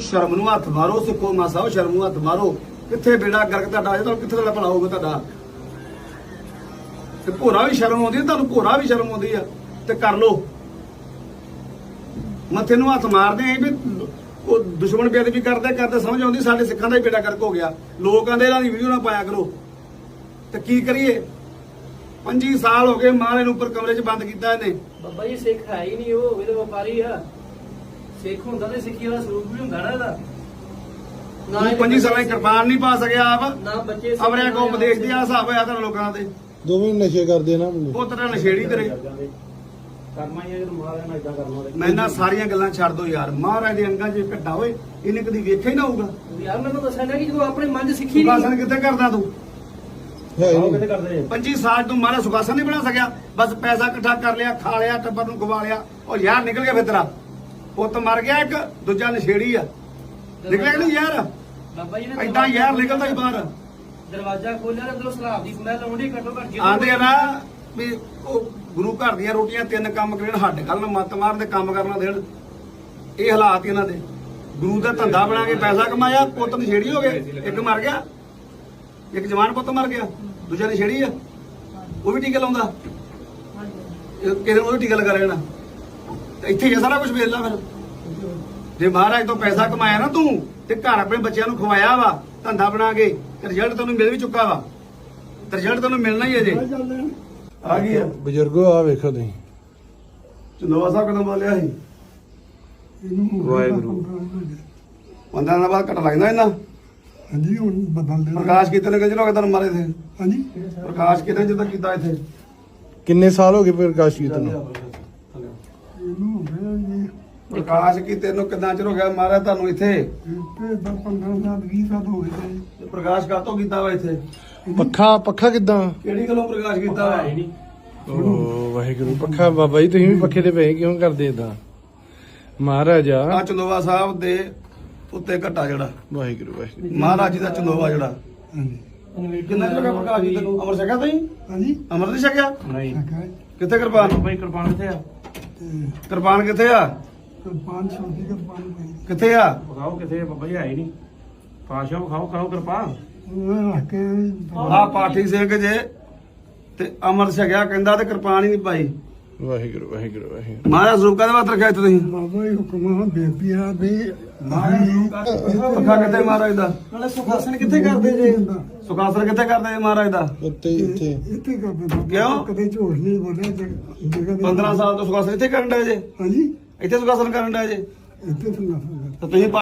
ਸ਼ਰਮ ਨੂੰ ਹੱਥ ਮਾਰੋ ਸਿੱਖੋ ਮਾਸਾ, ਉਹ ਸ਼ਰਮ ਨੂੰ ਹੱਥ ਮਾਰੋ। ਕਿੱਥੇ ਬੇੜਾ ਗਰਕ ਤੁਹਾਡਾ? ਜੇ ਕਿੱਥੇ ਤੁਹਾਡਾ ਭਲਾ ਹੋਊਗਾ ਤੁਹਾਡਾ? ਤੇ ਭੋਰਾ ਵੀ ਸ਼ਰਮ ਆਉਂਦੀ ਹੈ, ਤੁਹਾਨੂੰ ਭੋਰਾ ਵੀ ਸ਼ਰਮ ਆਉਂਦੀ ਆ। ਤੇ ਕਰ ਲੋ ਮੱਥੇ ਨੂੰ ਹੱਥ ਮਾਰਦੇ ਆਂ ਵੀ ਉਹ ਦੁਸ਼ਮਣ ਬੇਅਦਬੀ ਕਰਦੇ ਕਰਦੇ ਸਮਝ ਆਉਂਦੀ, ਸਾਡੇ ਸਿੱਖਾਂ ਦਾ ਹੀ ਬੇੜਾ ਗਰਕ ਹੋ ਗਿਆ। ਲੋਕਾਂ ਦੇ ਇਹਨਾਂ ਦੀ ਵੀਡੀਓ ਨਾ ਪਾਇਆ ਕਰੋ। ਤੇ ਕੀ ਕਰੀਏ? 25 ਸਾਲ ਹੋ ਗਏ ਮਾਰੇ ਨੂੰ ਉੱਪਰ ਕਮਰੇ 'ਚ ਬੰਦ ਕੀਤਾ ਇਹਨੇ। ਬੱਬਾ ਜੀ, ਸਿੱਖ ਹੈ ਹੀ ਨਹੀਂ ਉਹ, ਇਹ ਤਾਂ ਵਪਾਰੀ ਆ। ਸਿੱਖ ਹੁੰਦਾ ਤੇ ਸਿੱਖੀ ਵਾਲਾ ਸਰੂਪ ਵੀ ਹੁੰਦਾ ਨਾ ਇਹਦਾ। ਤੂੰ ਇਹ 25 ਸਾਲਾਂ ਕਿਰਪਾਨ ਨਹੀਂ ਪਾ ਸਕਿਆ ਆਪ। ਨਾ ਬੱਚੇ ਸਿੱਖ ਅਮਰਿਆ ਕੋ ਨਾ ਉਪਦੇਸ਼ ਦੀ ਆ ਹਿਸਾਬ ਹੋਇਆ ਤੇਰੇ ਲੋਕਾਂ ਦੇ ਦੋਵੇਂ ਨਸ਼ੇ ਕਰਦੇ ਨਾ ਬੰਦੇ ਉਹ ਤੇਰਾ ਨਸ਼ੇੜੀ ਤੇਰੇ। ਕਰਮਾ ਹੀ ਅਗਰ ਮਾਰਿਆ ਨਾ ਇਦਾਂ ਕਰਨਾ ਮੈਂ ਇਹਨਾਂ ਸਾਰੀਆਂ ਗੱਲਾਂ ਛੱਡ ਦੋ ਯਾਰ। ਮਹਾਰਾਜ ਦੇ ਅੰਗਾਂ 'ਚ ਘੱਟਾ ਹੋਏ ਇਹਨੇ ਕਦੀ ਵੇਖਿਆ ਹੀ ਨਾ ਹੋਊਗਾ। ਯਾਰ ਮੈਨੂੰ ਦੱਸਿਆ ਨਾ ਕਿ ਜਦੋਂ ਆਪਣੇ ਮਨ 'ਚ ਸਿੱਖੀ ਸੁਖਾਸਨ ਨਹੀਂ ਕਿੱਥੇ ਕਰਦਾ ਤੂੰ? ਹੈ ਨਹੀਂ। ਕਰਦੇ 25 ਸਾਲ ਤੂੰ ਮਾਰਾ ਸੁਖਾਸਨ ਨਹੀਂ ਬਣਾ ਸਕਿਆ। ਬਸ ਪੈਸਾ ਇਕੱਠਾ ਕਰ ਲਿਆ ਖਾ ਲਿਆ ਟੱਬਰ ਨੂੰ ਗਵਾ ਲਿਆ। ਉਹ ਯਾਰ ਨਿਕਲ ਗਿਆ ਫਿਰ ਤੇਰਾ। ਪੁੱਤ ਮਰ ਗਿਆ ਇੱਕ ਦੂਜਾ ਨਸ਼ੇੜੀ ਆ। ਨਿਕਲਿਆ ਕਿ ਨਹੀਂ ਯਾਰ ਬਾਬਾ ਜੀ ਨੇ ਐਦਾਂ ਯਾਰ ਨਿਕਲਦਾ ਹੀ ਬਾਹਰ। ਦਰਵਾਜ਼ਾ ਖੋਲਿਆ ਅੰਦਰੋਂ ਸਲਾਬ ਦੀ ਸਮੈਲ ਆਉਂਦੀ ਘੱਟੋ ਘੱਟ ਆਂਦੇ ਆ ਨਾ ਵੀ ਉਹ ਗੁਰੂ ਘਰ ਦੀਆਂ ਰੋਟੀਆਂ ਤਿੰਨ ਕੰਮ ਕਰਨ ਹੱਡ ਕੱਲ ਨੂੰ ਮੱਤ ਮਾਰਨ ਦੇ ਕੰਮ ਕਰਨਾ ਦੇਣ। ਇਹ ਹਾਲਾਤ ਇਹਨਾਂ ਦੇ। ਗੁਰੂ ਦਾ ਧੰਦਾ ਬਣਾ ਕੇ ਪੈਸਾ ਕਮਾਇਆ ਪੁੱਤ ਨਸ਼ੇੜੀ ਹੋ ਗਏ। ਇੱਕ ਮਰ ਗਿਆ। ਇੱਕ ਜਵਾਨ ਪੁੱਤ ਮਰ ਗਿਆ। ਦੂਜਾ ਨਸ਼ੇੜੀ ਆ। ਉਹ ਵੀ ਟੀਕਾ ਲਾਉਂਦਾ। ਕਿਸੇ ਨੂੰ ਉਹ ਵੀ ਟੀਕਾ ਲਗਾ ਲੈਣਾ। ਤੇ ਇੱਥੇ ਹੀ ਸਾਰਾ ਕੁਝ ਵੇਚ ਲਾ ਫਿਰ। ਜੇ ਮਹਾਰਾਜ ਤੋਂ ਪੈਸਾ ਕਮਾਇਆ ਨਾ ਤੂੰ ਤੇ ਘਰ ਆਪਣੇ ਬੱਚਿਆਂ ਨੂੰ ਖਵਾਇਆ ਵਾ ਧੰਦਾ ਬਣਾ ਕੇ ਰਿਜ਼ਲਟ ਤੈਨੂੰ ਮਿਲ ਵੀ ਚੁੱਕਾ ਵਾ। ਰਿਜ਼ਲਟ ਤੈਨੂੰ ਮਿਲਣਾ ਹੀ ਹੈ ਜੇ। ਆ ਗਈ ਆ। ਬਜ਼ੁਰਗੋ ਆ ਵੇਖੋ ਤੁਸੀਂ। ਚੰਦੋਵਾ ਸਾਹਿਬ ਕਦੋਂ ਬੋਲਿਆ ਸੀ। ਵਾਹਿਗੁਰੂ। ਪੰਦਰਾਂ ਦਿਨਾਂ ਬਾਅਦ ਘਟ ਲੱਗਦਾ ਇਹਨਾਂ। ਹਾਂਜੀ ਹੁਣ ਬਦਲ ਦੇਣਾ। ਪ੍ਰਕਾਸ਼ ਕੀਤੇ ਨੇ ਕਿੰਨੇ ਲੋਕ ਤੁਹਾਨੂੰ ਮਾਰੇ ਥੇ ਹਾਂਜੀ। ਪ੍ਰਕਾਸ਼ ਕੀਤੇ ਜਦੋਂ ਕੀਤਾ ਇੱਥੇ। ਕਿੰਨੇ ਸਾਲ ਹੋ ਗਏ ਪ੍ਰਕਾਸ਼ ਕੀਤੇ ਨੂੰ? ਪ੍ਰਕਾਸ਼ ਕੀਤੇ ਨੂੰ ਕਿੰਨਾ ਚਿਰ ਹੋ ਗਿਆ ਮਾਰਿਆ ਤੁਹਾਨੂੰ ਇੱਥੇ? ਇੱਥੇ ਦਾ 15 ਸਾਲ 20 ਸਾਲ ਹੋ ਗਏ ਜੀ। ਤੇ ਪ੍ਰਕਾਸ਼ ਕਾਤੋਂ ਕੀਤਾ ਵਾ ਇੱਥੇ? ਪੱਖਾ ਪੱਖਾ ਕਿਦਾਂ? ਕਿਹੜੀ ਗੱਲੋਂ ਪ੍ਰਕਾਸ਼ ਕੀਤਾ ਵਾ? ਨਹੀਂ। ਓ ਵਾਹਿਗੁਰੂ ਪੱਖਾ ਬਾਬਾ ਜੀ ਤੁਸੀਂ ਵੀ ਪੱਖੇ ਤੇ ਪਏ ਕਿਉਂ ਕਰਦੇ ਇਦਾਂ ਮਹਾਰਾਜਾ ਆ। ਚੰਦੋਵਾ ਸਾਹਿਬ ਦੇ ਉੱਤੇ ਘਟਾ ਜਿਹੜਾ। ਵਾਹਿਗੁਰੂ ਵਾਹਿਗੁਰੂ। ਮਹਾਰਾਜ ਜੀ ਦਾ ਚੰਦੋਵਾ ਜਿਹੜਾ। ਹਾਂਜੀ। ਕਿੰਨਾ ਚਿਰ ਹੋ ਗਿਆ ਪ੍ਰਕਾਸ਼ ਕੀਤੇ? ਨੂੰ ਅਮਰ ਛਕਿਆ ਤੁਸੀਂ ਹਾਂਜੀ। ਅਮਰ ਨਹੀਂ ਛਕਿਆ ਨਹੀਂ। ਸਕਾ ਕਿੱਥੇ ਕਿਰਪਾਨ? ਬਾਈ ਕਿਰਪਾਨ ਕਿੱਥੇ ਆ? ਤੇ ਕਿਰਪਾਨ ਕਿੱਥੇ ਆ? ਕਿਰਪਾਨ ਛੋਟੀ ਕਿਰਪਾਨ ਪਈ ਕਿੱਥੇ ਆ? ਵਿਖਾਓ ਕਿੱਥੇ ਆ ਬਾਬਾ ਜੀ ਹੈ ਹੀ ਨਹੀਂ। ਪਾਸ਼ਾ ਵਿਖਾਓ ਕਰੋ ਕਿਰਪਾ ਉਹ ਰੱਖ ਕੇ ਆ ਪਾਠੀ ਸਿੰਘ ਜੇ ਤੇ ਅਮਰ ਛਕਿਆ ਕਹਿੰਦਾ ਤੇ ਕਿਰਪਾਨ ਹੀ ਨਹੀਂ ਪਾਈ। ਵਾਹਿਗੁਰੂ ਵਾਹਿਗੁਰੂ ਵਾਹਿਗੁਰੂ। ਮਹਾਰਾਜ ਸਰੂਪ ਕਾਹਦੇ ਵਾਸਤੇ ਰੱਖਿਆ ਇੱਥੇ ਤੁਸੀਂ? ਬਾਬਾ ਜੀ ਹੁਕਮਾਂ ਬੇਨਤੀ ਆ ਵੀ ਪੱਖਾ ਕਿੱਥੇ ਮਹਾਰਾਜ ਦਾ? ਨਾਲੇ ਸੁਖਾਸਨ ਕਿੱਥੇ ਕਰਦੇ ਜੇ? ਸੁਖਾਸਨ ਕਿੱਥੇ ਕਰਦੇ ਜੀ ਮਹਾਰਾਜ ਦਾ? ਉੱਤੇ ਇੱਥੇ। ਇੱਥੇ ਕਰਦੇ ਬਾਬਾ। ਕਿਉਂ? ਕਦੇ ਝੂਠ ਨਹੀਂ ਬੋਲਿਆ ਜਗ- ਜਗ੍ਹਾ ਦੇ 15 ਸਾਲ ਤੋਂ ਸੁਖਾਸਨ ਇੱਥੇ ਕਰਨ ਡਏ ਜੇ। ਹਾਂਜੀ। ਇੱਥੇ ਸੁਖਾਸਨ ਕਰਨ ਡਏ ਜੇ। ਇੱਥੇ ਸੁਣਾ ਤਾਂ ਤੁਸੀਂ